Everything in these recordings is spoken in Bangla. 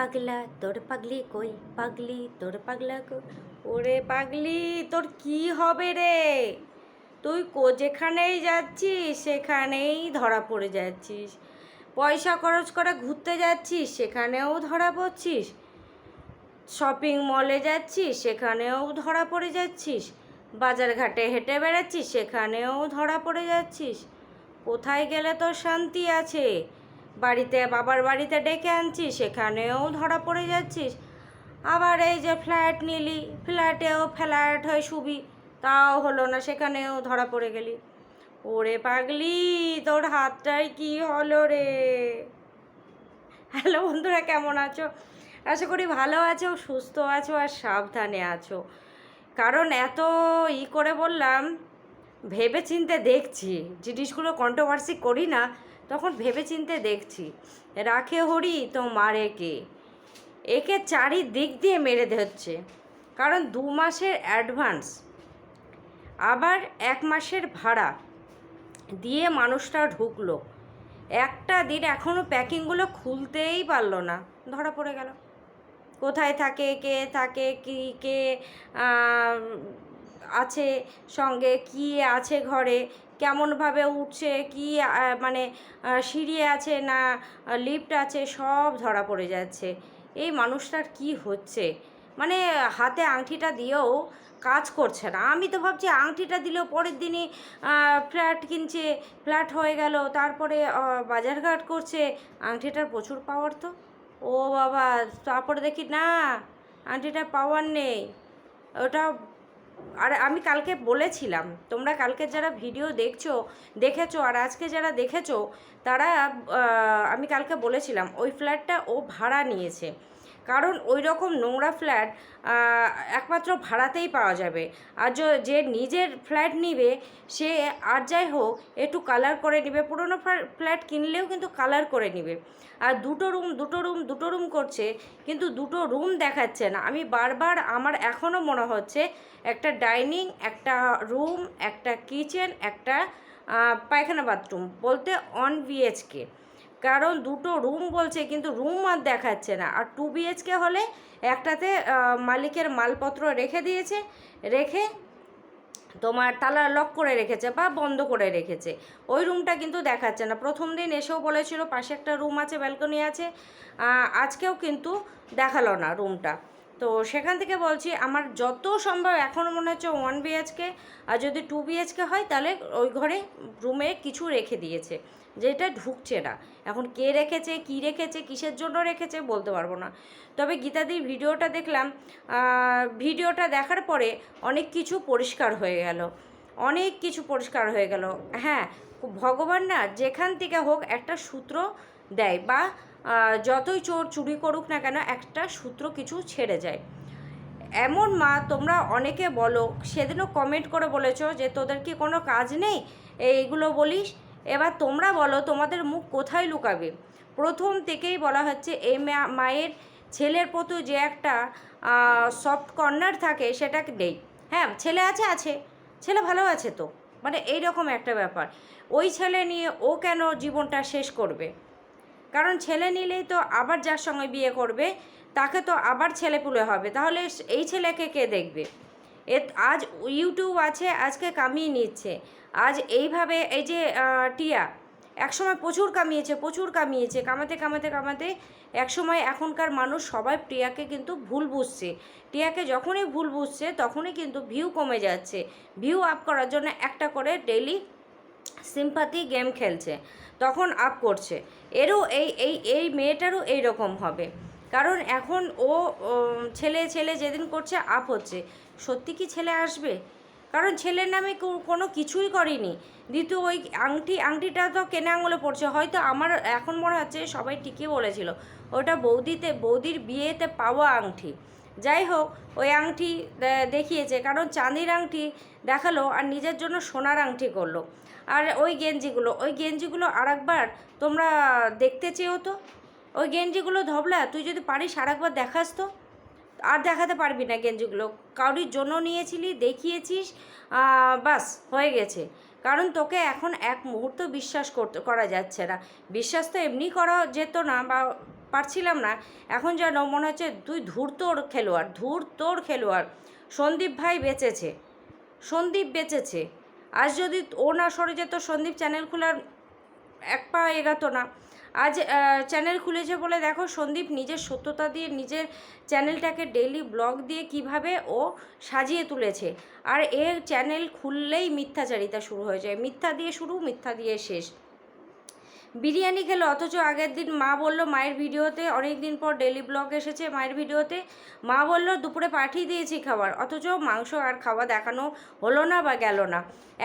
পাগলা, তোর পাগলি কই? পাগলি, তোর পাগলা কই ওরে পাগলি, তোর কি হবে রে? তুই কো, যেখানেই যাচ্ছিস, সেখানেই ধরা পড়ে যাচ্ছিস। পয়সা খরচ করে ঘুরতে যাচ্ছিস, সেখানেও ধরা পড়ছিস। শপিং মলে যাচ্ছিস, সেখানেও ধরা পড়ে যাচ্ছিস। বাজার ঘাটে হেঁটে বেড়াচ্ছিস, সেখানেও ধরা পড়ে যাচ্ছিস। কোথায় গেলে তোর শান্তি আছে? বাড়িতে, বাবার বাড়িতে ডেকে আনছিস, সেখানেও ধরা পড়ে যাচ্ছিস। আবার এই যে ফ্ল্যাট নিলি, ফ্ল্যাটেও ফ্ল্যাট হয়ে শুবি, তাও হলো না, সেখানেও ধরা পড়ে গেলি। ওরে পাগলি, তোর হাতটায় কি হলো রে? হ্যালো বন্ধুরা, কেমন আছো? আশা করি ভালো আছো, সুস্থ আছো আর সাবধানে আছো। কারণ এত ই করে বললাম ভেবে চিনতে দেখছি জিনিসগুলো কন্ট্রোভার্সি করি না, তখন ভেবে চিনতে দেখছি। রাখে হরি তো মারে কে? একে চারিদিক দিয়ে মেরে ধরছে কারণ দু মাসের অ্যাডভান্স আবার এক মাসের ভাড়া দিয়ে মানুষটা ঢুকলো। একটা দিন এখনও প্যাকিংগুলো খুলতেই পারল না। ধরা পড়ে গেল। কোথায় থাকে, কে থাকে, কি, কে আছে সঙ্গে, কি আছে ঘরে, কেমনভাবে উঠছে, কি মানে সিঁড়ি আছে না লিফট আছে, সব ধরা পড়ে যাচ্ছে। এই মানুষটার কি হচ্ছে? মানে হাতে আংটিটা দিয়েও কাজ করছে না। আমি তো ভাবছি আংটিটা দিলেও পরের দিনই ফ্ল্যাট কিনছে, ফ্ল্যাট হয়ে গেল, তারপরে বাজারঘাট করছে। আংটিটার প্রচুর পাওয়ার তো। ও বাবা, তারপরে দেখি না, আংটিটার পাওয়ার নেই। ওটা আর আমি কালকে বলেছিলাম, তোমরা কালকে যারা ভিডিও দেখছ, দেখেছ আর আজকে যারা দেখেছ, তারা আমি কালকে বলেছিলাম, ওই ফ্ল্যাটটা ও ভাড়া নিয়েছে। কারণ ওই রকম নোংরা ফ্ল্যাট একমাত্র ভাড়াতেই পাওয়া যাবে। আর যে নিজের ফ্ল্যাট নিবে, সে আর যাই হোক, একটু কালার করে নিবে। পুরনো ফ্ল্যাট কিনলেও কিন্তু কালার করে নিবে। আর দুটো রুম দুটো রুম দুটো রুম করছে, কিন্তু দুটো রুম দেখাচ্ছে না। আমি বারবার, আমার এখনও মনে হচ্ছে, একটা ডাইনিং, একটা রুম, একটা কিচেন, একটা পায়খানা বাথরুম, বলতে অন বিএচকে কারণ দুটো রুম বলছে, কিন্তু রুম আর দেখাচ্ছে না। আর টু বিএচকে হলে একটাতে মালিকের মালপত্র রেখে দিয়েছে, রেখে তোমার তালা লক করে রেখেছে বা বন্ধ করে রেখেছে। ওই রুমটা কিন্তু দেখাচ্ছে না। প্রথম দিন এসেও বলেছিল, পাশে একটা রুম আছে ব্যালকনি আছে আজকেও কিন্তু দেখাল না রুমটা তো সেখান থেকে বলছি, আমার যত সম্ভব এখনও মনে হচ্ছে ওয়ান বিএচকে আর যদি টু বিএচকে হয়, তাহলে ওই ঘরে রুমে কিছু রেখে দিয়েছে, যেটা ঢুকছে না। এখন কে রেখেছে, কি রেখেছে, কিসের জন্য রেখেছে বলতে পারব না। তবে গীতাদির ভিডিওটা দেখলাম ভিডিওটা দেখার পরে অনেক কিছু পরিষ্কার হয়ে গেল। অনেক কিছু পরিষ্কার হয়ে গেল। হ্যাঁ ভগবান না যেখান থেকে হোক একটা সূত্র দেয় বা যতই চোর চুরি করুক না কেন একটা সূত্র কিছু ছেড়ে যায়। এমন মা তোমরা অনেকে বলো, সেদিনও কমেন্ট করে বলেছ যে তোদের কি কোনো কাজ নেই? এইগুলো বলিস? এবার তোমরা বলো, তোমাদের মুখ কোথায় লুকাবে? প্রথম থেকেই বলা হচ্ছে এই মায়ের ছেলের প্রতি যে একটা সফট কর্নার থাকে, সেটা নেই। হ্যাঁ ছেলে আছে আছে। ছেলে ভালো আছে তো। মানে এই রকম একটা ব্যাপার। ওই ছেলে নিয়ে ও কেন জীবনটা শেষ করবে? কারণ ছেলে নিলেই তো আবার যার সঙ্গে বিয়ে করবে, তাকে তো আবার ছেলে পুলে হবে। তাহলে এই ছেলেকে কে দেখবে? এ আজ ইউটিউব আছে, আজকে কামিয়ে নিচ্ছে। আজ এইভাবে এই যে টিয়া একসময় প্রচুর কামিয়েছে প্রচুর কামিয়েছে। কামাতে কামাতে কামাতে একসময় এখনকার মানুষ সবাই টিয়াকে কিন্তু ভুল বুঝছে। টিয়াকে যখনই ভুল বুঝছে তখনই কিন্তু ভিউ কমে যাচ্ছে। ভিউ আপ করার জন্য একটা করে ডেলি সিম্পাতি গেম খেলছে, তখন আপ করছে। এরও এই এই এই মেয়েটারও এই রকম হবে। কারণ এখন ও, ছেলে ছেলে যেদিন করছে আপ হচ্ছে। সত্যি কি ছেলে আসবে? কারণ ছেলের নামে কোনো কিছুই করেনি। দ্বিতীয় ওই আংটি, আংটিটা তো কেনা আঙুলে পড়ছে। হয়তো আমার এখন মনে হচ্ছে সবাই ঠিকই বলেছিল। ওটা বৌদিতে, বৌদির বিয়েতে পাওয়া আংটি। যাই হোক, ওই আংটি দেখিয়েছে। কারণ চাঁদির আংটি দেখাল আর নিজের জন্য সোনার আংটি করল। আর ওই গেঞ্জিগুলো ওই গেঞ্জিগুলো আরেকবার তোমরা দেখতে চেয়েও তো? ওই গেঞ্জিগুলো ধবলা, তুই যদি পারিস আরেকবার দেখাস তো? আর দেখাতে পারবি না গেঞ্জিগুলো। কাউরির জন্য নিয়েছিলি, দেখিয়েছিস বাস, হয়ে গেছে। কারণ তোকে এখন এক মুহূর্ত বিশ্বাস করতে, করা যাচ্ছে না। বিশ্বাস তো এমনি করা যেত না বা পারছিলাম না। এখন যেন মনে হচ্ছে তুই ধূর ধূর্তর খেলোয়াড় ধূর্তর খেলোয়াড়। সন্দীপ ভাই বেঁচেছে, সন্দীপ বেঁচেছে। আজ যদি ও না সরে যেত, সন্দীপ চ্যানেল খোলার এক পা এগাতো না। আজ চ্যানেল খুলেছে বলে দেখো সন্দীপ নিজের সত্যতা দিয়ে নিজের চ্যানেলটাকে ডেইলি ব্লগ দিয়ে কীভাবে ও সাজিয়ে তুলেছে। আর এ চ্যানেল খুললেই মিথ্যাচারিতা শুরু হয়ে যায়। মিথ্যা দিয়ে শুরু, মিথ্যা দিয়ে শেষ। বিরিয়ানি খেলো, অথচ আগের দিন মা বলল, মায়ের ভিডিওতে অনেক দিন পর ডেলি ব্লগ এসেছে, মায়ের ভিডিওতে মা বলল, দুপুরে পাঠিয়ে দিয়েছি খাবার, অথচ মাংস আর খাওয়া দেখানো হলো না বা গেল না।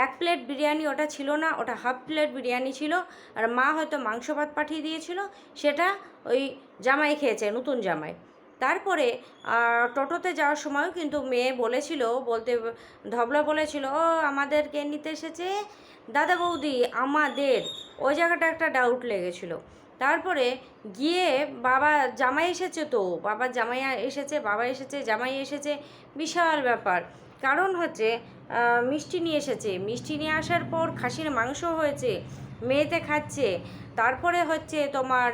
এক প্লেট বিরিয়ানি ওটা ছিল না, ওটা হাফ প্লেট বিরিয়ানি ছিল, আর মা হয়তো মাংস ভাত পাঠিয়ে দিয়েছিল, সেটা ওই জামাই খেয়েছে, নতুন জামাই। তারপরে টোটোতে যাওয়ার সময়ও কিন্তু মেয়ে বলেছিল, বলতে ধবলা বলেছিল, ও আমাদেরকে নিতে এসেছে? দাদা বৌদি, আমাদের। ওই জায়গাটা একটা ডাউট লেগেছিল। তারপরে গিয়ে বাবা, জামাই এসেছে তো? বাবার জামাই এসেছে, বাবা এসেছে, জামাই এসেছে। বিশাল ব্যাপার। কারণ হচ্ছে মিষ্টি নিয়ে এসেছে। মিষ্টি নিয়ে আসার পর খাসির মাংস হয়েছে, মেয়েতে খাচ্ছে। তারপরে হচ্ছে তোমার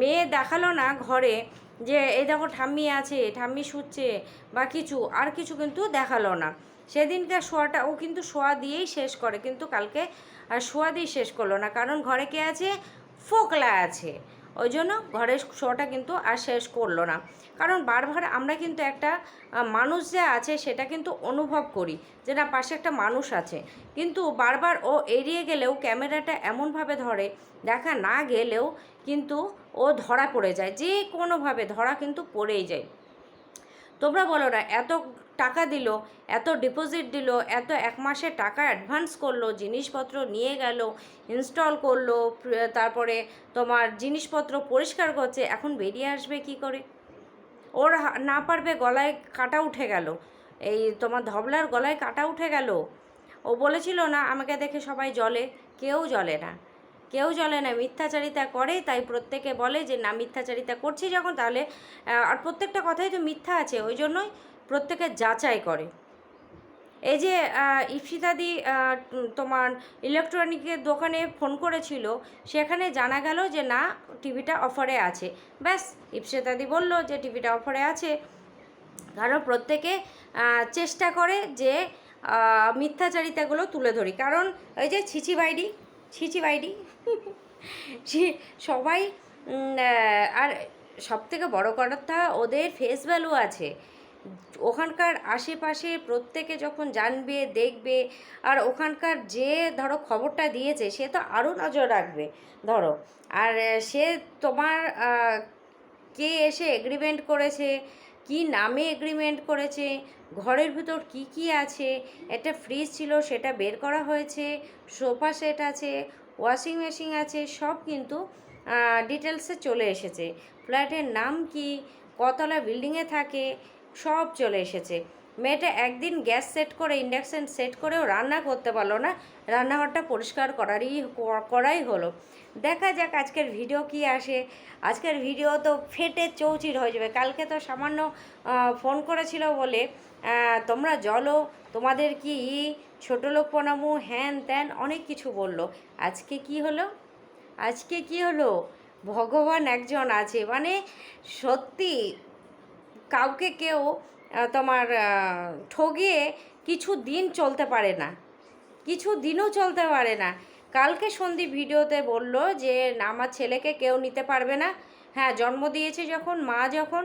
মেয়ে দেখাল না ঘরে যে এই দেখো ঠাম্মি আছে, ঠাম্মি শুচ্ছে, বা কিছু, আর কিছু কিন্তু দেখাল না। সেদিনকার শোয়াটা ও কিন্তু শোয়া দিয়েই শেষ করে, কিন্তু কালকে আর শোয়া দিয়ে শেষ করল না। কারণ ঘরে কে আছে? ফোকলা আছে। ওই জন্য ঘরের শোটা কিন্তু আর শেষ করল না। কারণ বারবার আমরা কিন্তু একটা মানুষ যে আছে সেটা কিন্তু অনুভব করি যে না, পাশে একটা মানুষ আছে। কিন্তু বারবার ও এড়িয়ে গেলেও ক্যামেরাটা এমনভাবে ধরে, দেখা না গেলেও কিন্তু ও ধরা পড়ে যায়। যে কোনোভাবে ধরা কিন্তু পড়েই যায়। তোমরা বলো না, এত টাকা দিল, এত ডিপোজিট দিল, এত এক মাসের টাকা অ্যাডভান্স করল, জিনিসপত্র নিয়ে গেল ইনস্টল করল তারপরে তোমার জিনিসপত্র পরিষ্কার করছে, এখন বেরিয়ে আসবে কি করে? ওর না পারবে গলায় কাটা উঠে গেল। এই তোমার ধবলার গলায় কাটা উঠে গেল। ও বলেছিল না, আমাকে দেখে সবাই জলে কেউ জলে না। কেউ চলে না, মিথ্যাচারিতা করে, তাই প্রত্যেকে বলে যে, না, মিথ্যাচারিতা করছি যখন, তাহলে আর প্রত্যেকটা কথাই তো মিথ্যা আছে, ওই জন্যই প্রত্যেকে যাচাই করে। এই যে ইফসিতাদি তোমার ইলেকট্রনিকের দোকানে ফোন করেছিল, সেখানে জানা গেল যে, না, টিভিটা অফারে আছে। ব্যাস ইফসিতাদি বলল যে, টিভিটা অফারে আছে। কারণ প্রত্যেকে চেষ্টা করে যে মিথ্যাচারিতাগুলো তুলে ধরি। কারণ ওই যে ছিচি বাইডি ছিচি বাইডি। সে- সবাই আর সব থেকে বড়ো কথা ওদের ফেস ভ্যালু আছে। ওখানকার আশেপাশে প্রত্যেকে যখন জানবে, দেখবে, আর ওখানকার যে ধরো খবরটা দিয়েছে, সে তো আরও নজর রাখবে, ধরো। আর সে তোমার কে এসে এগ্রিমেন্ট করেছে কি নামে এগ্রিমেন্ট করেছে? ঘরের ভিতর কি কি আছে? একটা ফ্রিজ ছিল, সেটা বের করা হয়েছে সোফা সেট আছে ওয়াশিং মেশিন আছে, সব কিন্তু ডিটেলসে চলে এসেছে। ফ্ল্যাটের নাম কি? কতলা বিল্ডিংয়ে থাকে? সব চলে এসেছে। মেয়েটা একদিন গ্যাস সেট করে, ইন্ডাকশান সেট করেও রান্না করতে পারল না। রান্নাঘরটা পরিষ্কার করারই করাই হলো। দেখা যাক আজকের ভিডিও কি আসে। আজকের ভিডিও তো ফেটে চৌচির হয়ে যাবে। কালকে তো সামান্য ফোন করেছিল বলে তোমরা জলো, তোমাদের কি ছোটো লোক প্রণামু হ্যান ত্যান অনেক কিছু বলল। আজকে কি হলো? আজকে কি হলো? ভগবান একজন আছে। মানে সত্যি, কাউকে কেউ তোমার ঠগিয়ে কিছু দিন চলতে পারে না। কিছু দিনও চলতে পারে না। কালকে সন্ধি ভিডিওতে বলল যে, আমার ছেলেকে কেউ নিতে পারবে না। হ্যাঁ জন্ম দিয়েছে যখন, মা যখন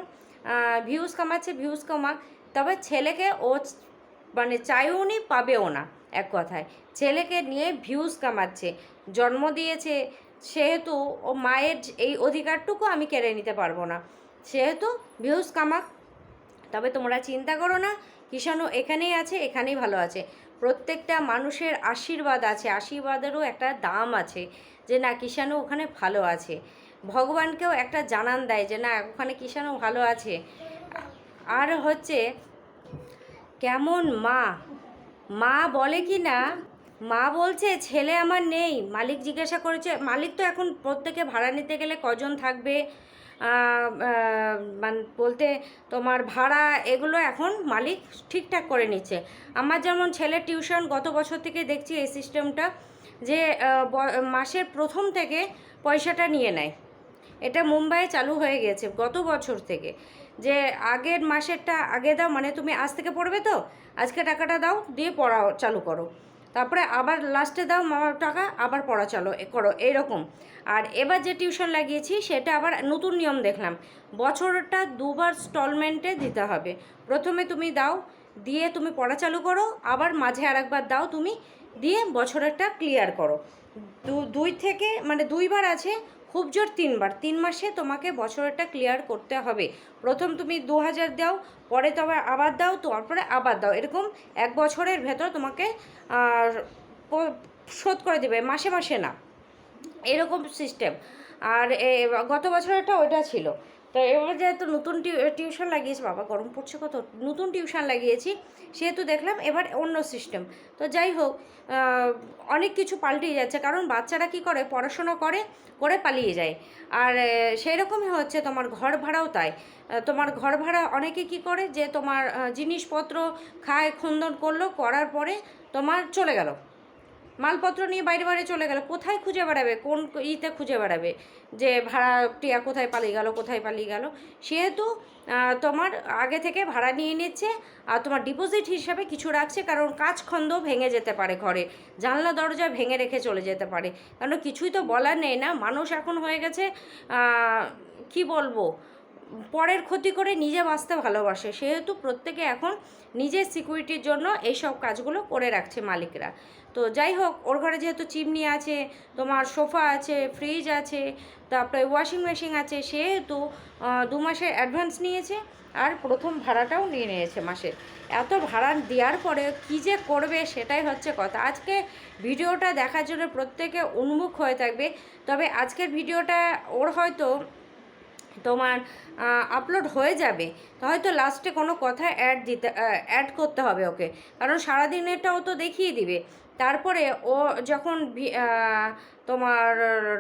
ভিউজ কামাচ্ছে, ভিউজ কামাক তবে ছেলেকে ও মানে চাইও নি, পাবেও না, এক কথায়। ছেলেকে নিয়ে ভিউজ কামাচ্ছে, জন্ম দিয়েছে, সেহেতু ও মায়ের এই অধিকারটুকু আমি কেড়ে নিতে পারব না। সেহেতু ভিউজ কামাক। তবে তোমরা চিন্তা করো না কিষাণু এখানেই আছে, এখানেই ভালো আছে। প্রত্যেকটা মানুষের আশীর্বাদ আছে, আশীর্বাদেরও একটা দাম আছে যে না কিষাণু ওখানে ভালো আছে। ভগবানকেও একটা জানান দেয় যে না, ওখানে কিষাণু ভালো আছে। আর হচ্ছে, কেমন মা? মা বলে কি না? মা বলছে, ছেলে আমার নেই। মালিক জিজ্ঞাসা করেছে, মালিক তো এখন প্রত্যেকে ভাড়া নিতে গেলে কজন থাকবে? বলতে তোমার ভাড়া এগুলো এখন মালিক ঠিকঠাক করে নিচ্ছে। আমার যেমন ছেলের টিউশন গত বছর থেকে দেখছি এই সিস্টেমটা যে মাসের প্রথম থেকে পয়সাটা নিয়ে নেয়। এটা মুম্বাইয়ে চালু হয়ে গেছে গত বছর থেকে। যে, আগের মাসেরটা আগে দাও মানে তুমি আজ থেকে পড়বে তো? আজকে টাকাটা দাও, দিয়ে পড়া চালু করো। তারপরে আবার লাস্টে দাও মা টাকা, আবার পড়া চলো করো, এইরকম। আর এবার যে টিউশন লাগিয়েছি, সেটা আবার নতুন নিয়ম দেখলাম। বছরটা দুবার স্টলমেন্টে দিতে হবে। প্রথমে তুমি দাও, দিয়ে তুমি পড়া চালু করো, আবার মাঝে আরেকবার দাও তুমি, দিয়ে বছরেরটা ক্লিয়ার করো। দুই থেকে মানে দুইবার আছে খুব জোর তিনবার। তিন মাসে তোমাকে বছরটা ক্লিয়ার করতে হবে। প্রথম তুমি দু হাজার দাও, পরে তো আবার দাও, তারপরে আবার দাও। এরকম এক বছরের ভেতর তোমাকে শোধ করে দেবে, মাসে মাসে না। এরকম সিস্টেম আর গত বছরটা ওইটা ছিল। তো এবার যেহেতু নতুন টিউশন লাগিয়েছি, বাবা গরম পড়ছে কত? নতুন টিউশন লাগিয়েছি, সেহেতু দেখলাম এবার অন্য সিস্টেম তো যাই হোক অনেক কিছু পাল্টে যাচ্ছে, কারণ বাচ্চারা কি করে? পড়াশোনা করে করে পালিয়ে যায়। আর সেই রকমই হচ্ছে তোমার ঘর ভাড়াও তাই। তোমার ঘর ভাড়া অনেকে কি করে? যে তোমার জিনিসপত্র খায়, খুন্দন করল, করার পরে তোমার চলে গেল। মালপত্র নিয়ে বাইরে বাইরে চলে গেল। কোথায় খুঁজে বেড়াবে? কোন ইতে খুঁজে বেড়াবে? যে ভাড়াটিয়া কোথায় পালিয়ে গেল, কোথায় পালিয়ে গেল? সেহেতু তোমার আগে থেকে ভাড়া নিয়ে নিচ্ছে, আর তোমার ডিপোজিট হিসাবে কিছু রাখছে, কারণ কাজ খন্দ ভেঙে যেতে পারে ঘরে। জানলা, দরজা ভেঙে রেখে চলে যেতে পারে। কারণ কিছুই তো বলার নেই না? মানুষ এখন হয়ে গেছে কি বলব? পরের ক্ষতি করে নিজে বাঁচতে ভালোবাসে, সেহেতু প্রত্যেকে এখন নিজের সিকিউরিটির জন্য এইসব কাজগুলো করে রাখছে মালিকরা। তো যাই হোক, ওর ঘরে যেহেতু চিমনি আছে, তোমার সোফা আছে ফ্রিজ আছে, তারপরে ওয়াশিং মেশিন আছে, সেহেতু দু মাসের অ্যাডভান্স নিয়েছে আর প্রথম ভাড়াটাও নিয়ে নিয়েছে মাসের এত ভাড়া দেওয়ার পরে কী যে করবে সেটাই হচ্ছে কথা। আজকে ভিডিওটা দেখার জন্য প্রত্যেকে উন্মুখ হয়ে থাকবে। তবে আজকের ভিডিওটা ওর হয়তো তোমার আপলোড হয়ে যাবে হয়তো লাস্টে কোনো কথা অ্যাড দিতে অ্যাড করতে হবে ওকে। কারণ সারাদিনেরটাও তো দেখিয়ে দিবে। তারপরে ও যখন তোমার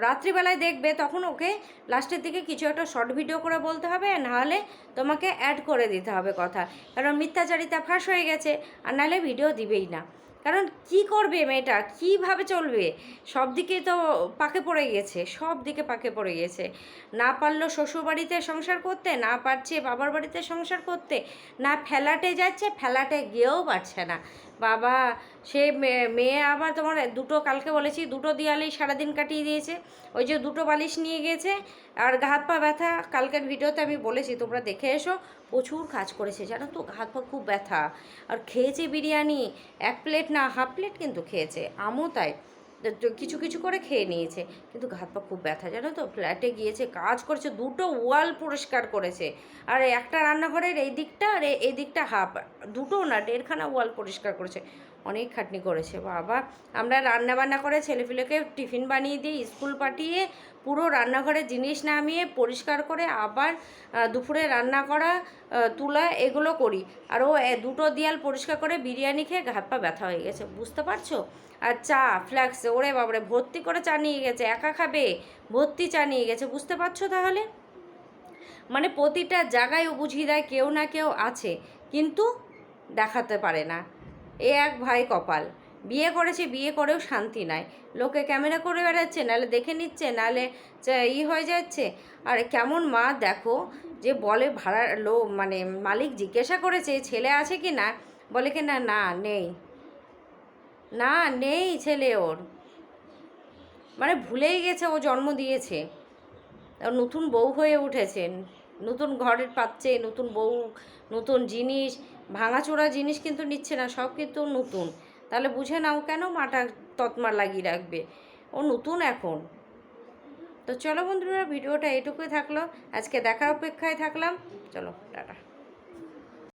রাত্রিবেলায় দেখবে, তখন ওকে লাস্টের দিকে কিছু একটা শর্ট ভিডিও করে বলতে হবে, নাহলে তোমাকে অ্যাড করে দিতে হবে কথা। কারণ মিথ্যাচারিতা ফাঁস হয়ে গেছে, আর নাহলে ভিডিও দিবেই না। কারণ কি করবে মেয়েটা? কীভাবে চলবে? সব দিকে তো পাকে পড়ে গেছে, সব দিকে পাকে পড়ে গেছে। না পারল শ্বশুরবাড়িতে সংসার করতে, না পারছে বাবার বাড়িতে সংসার করতে, না ফ্ল্যাটে যাচ্ছে, ফ্ল্যাটে গিয়েও পারছে না। বাবা, সে মেয়ে আবার তোমার দুটো কালকে বলেছি, দুটো দিয়ালেই সারাদিন কাটিয়ে দিয়েছে। ওই যে দুটো বালিশ নিয়ে গেছে, আর হাত পা ব্যথা, কালকের ভিডিওতে আমি বলেছি, তোমরা দেখে এসো। প্রচুর কাজ করেছে, জানো তো? হাত পা খুব ব্যথা। আর খেয়েছে বিরিয়ানি, এক প্লেট না, হাফ প্লেট কিন্তু খেয়েছে, আমও তাই। কিছু কিছু করে খেয়ে নিয়েছে, কিন্তু ঘাত পা খুব ব্যথা, জানো তো? ফ্ল্যাটে গিয়েছে, কাজ করেছে, দুটো ওয়াল পরিষ্কার করেছে। আর একটা রান্নাঘরের এই দিকটা আর এই দিকটা হাফ, দুটো না, দেড়খানা ওয়াল পরিষ্কার করেছে। অনেক খাটনি করেছে, বাবা। আমরা রান্না বান্না করে ছেলেপিলেকে টিফিন বানিয়ে দিই স্কুল পাঠিয়ে পুরো রান্নাঘরের জিনিস নামিয়ে পরিষ্কার করে আবার দুপুরে রান্না করা তুলা এগুলো করি। আর ও দুটো দিয়াল পরিষ্কার করে বিরিয়ানি খেয়ে হাত পা ব্যথা হয়ে গেছে, বুঝতে পারছ? আর চা ফ্ল্যাক্স ওরে বাবরে ভর্তি করে চা নিয়ে গেছে, একা খাবে? ভর্তি চা নিয়ে গেছে, বুঝতে পারছ তাহলে? মানে প্রতিটা জায়গায় ও বুঝিয়ে দেয়, কেউ না কেউ আছে, কিন্তু দেখাতে পারে না। এ এক ভাই কপাল। বিয়ে করেছে, বিয়ে করেও শান্তি নাই। লোকে ক্যামেরা করে বেড়াচ্ছে, নাহলে দেখে নিচ্ছে, নাহলে ই হয়ে যাচ্ছে। আর কেমন মা, দেখো, যে বলে ভাড়া লো মানে মালিক জিজ্ঞাসা করেছে, ছেলে আছে কি না? বলে কি না না, নেই। না, নেই ছেলে ওর। মানে ভুলেই গেছে, ও জন্ম দিয়েছে। নতুন বউ হয়ে উঠেছে। নতুন ঘরের পাচ্ছে, নতুন বউ, নতুন জিনিস, ভাঙাচোরা জিনিস কিন্তু নিচ্ছে না, সব কিন্তু নতুন। তাহলে বুঝে নাও কেন মাটা তৎমা লাগিয়ে রাখবে? ও নতুন এখন। তো চলো বন্ধুরা, ভিডিওটা এটুকুই থাকল। আজকে দেখার অপেক্ষায় থাকলাম। চলো, টাটা।